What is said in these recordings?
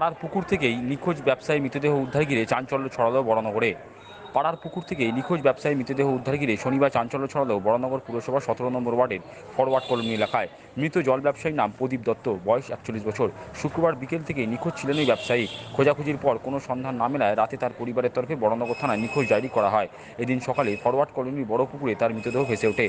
পাড়ার পুকুর থেকেই নিখোঁজ ব্যবসায়ী মৃতদেহ উদ্ধার ঘিরে চাঞ্চল্য ছড়ালো বড়নগরে। পাড়ার পুকুর থেকে নিখোঁজ ব্যবসায়ী মৃতদেহ উদ্ধার ঘিরে শনিবার চাঞ্চল্য ছড়ালো বড়নগর পুরসভা সতেরো নম্বর ওয়ার্ডের ফরওয়ার্ড কলোনি এলাকায়। মৃত জল ব্যবসায়ীর নাম প্রদীপ দত্ত, বয়স একচল্লিশ বছর। শুক্রবার বিকেল থেকে নিখোঁজ ছিলেন ওই ব্যবসায়ী। খোঁজাখুঁজির পর কোনো সন্ধান না মেলায় রাতে তার পরিবারের তরফে বড়নগর থানায় নিখোঁজ ডায়েরি করা হয়। এদিন সকালে ফরওয়ার্ড কলোনির বড় পুকুরে তার মৃতদেহ ভেসে ওঠে।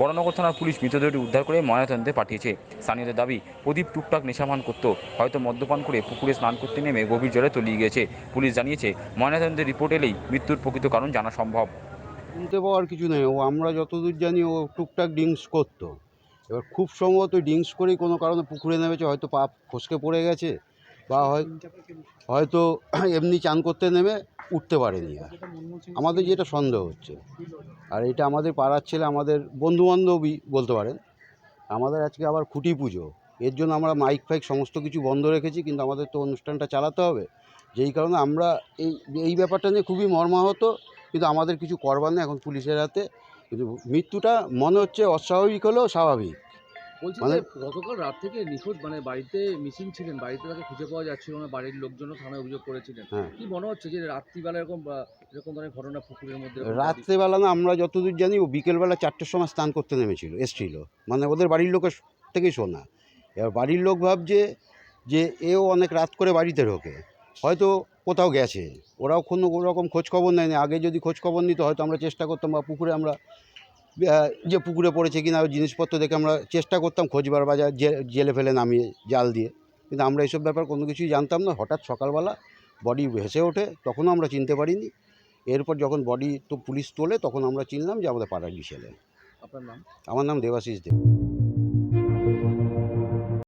বড়নগর থানার পুলিশ মৃতদেহটি উদ্ধার করে ময়নাতদন্তে পাঠিয়েছে। স্থানীয়দের দাবি, প্রদীপ টুকটাক নেশাভান করত। হয়তো মদ্যপান করে পুকুরে স্নান করতে নেমে গভীর জলে তলিয়ে গেছে পুলিশ জানিয়েছে, ময়নাতদন্তের রিপোর্ট এলেই মৃত্যুর প্রকৃত কারণ জানা সম্ভব। শুনতে পাওয়ার কিছু নেই। ও আমরা যতদূর জানি, ও টুকটাক ড্রিঙ্কস করতো। এবার খুব সম্ভবত ড্রিঙ্কস করেই কোনো কারণে পুকুরে নেমেছে। হয়তো পা ফসকে পড়ে গেছে বা হয়, হয়তো এমনি চান করতে নেমে উঠতে পারেনি আর। আমাদের যেটা সন্দেহ হচ্ছে। আর এটা আমাদের পাড়ার ছেলে, আমাদের বন্ধুবান্ধবই বলতে পারেন। আমাদের আজকে আবার খুঁটি পুজো। এর জন্য আমরা মাইক ফাইক সমস্ত কিছু বন্ধ রেখেছি, কিন্তু আমাদের তো অনুষ্ঠানটা চালাতে হবে। যেই কারণে আমরা এই এই ব্যাপারটা নিয়ে খুবই মর্মাহত কিন্তু আমাদের কিছু করবার নেই এখন পুলিশের হাতে। কিন্তু মৃত্যুটা মনে হচ্ছে অস্বাভাবিক হলেও স্বাভাবিক। বলছি মানে- যে গতকাল রাত থেকে নিখোঁজ মানে বাড়িতে মিসিং ছিলেন বাড়িতে তাকে খুঁজে পাওয়া যাচ্ছিল না বাড়ির লোকজনও থানায় অভিযোগ করেছিলেন। হ্যাঁ। কি মনে হচ্ছে যে রাত্রিবেলা এরকম বা এরকম ধরনের ঘটনা পুকুরের মধ্যে রাত্রেবেলা না আমরা যতদূর জানি ও বিকেলবেলা চারটের সময় স্নান করতে নেমেছিল এসছিল। মানে ওদের বাড়ির লোকের থেকেই শোনা। এবার বাড়ির লোক ভাবছে যে এও অনেক রাত করে বাড়িতে ঢোকে। হয়তো কোথাও গেছে। ওরাও কোনো রকম খোঁজখবর নেয়নি। আগে যদি খোঁজখবর নিত হয়তো আমরা চেষ্টা করতাম বা পুকুরে আমরা যে পুকুরে পড়েছে কিনা ওই জিনিসপত্র দেখে আমরা চেষ্টা করতাম খোঁজবার বাজার জেলে ফেলে নামিয়ে জাল দিয়ে। কিন্তু আমরা এইসব ব্যাপার কোনো কিছুই জানতাম না। হঠাৎ সকালবেলা বডি ভেসে ওঠে তখনও আমরা চিনতে পারিনি। এরপর যখন বডি তো পুলিশ তোলে তখন আমরা চিনলাম যে আমাদের পাড়ারই ছেলে আপনার নাম? আমার নাম দেবাশিস দেব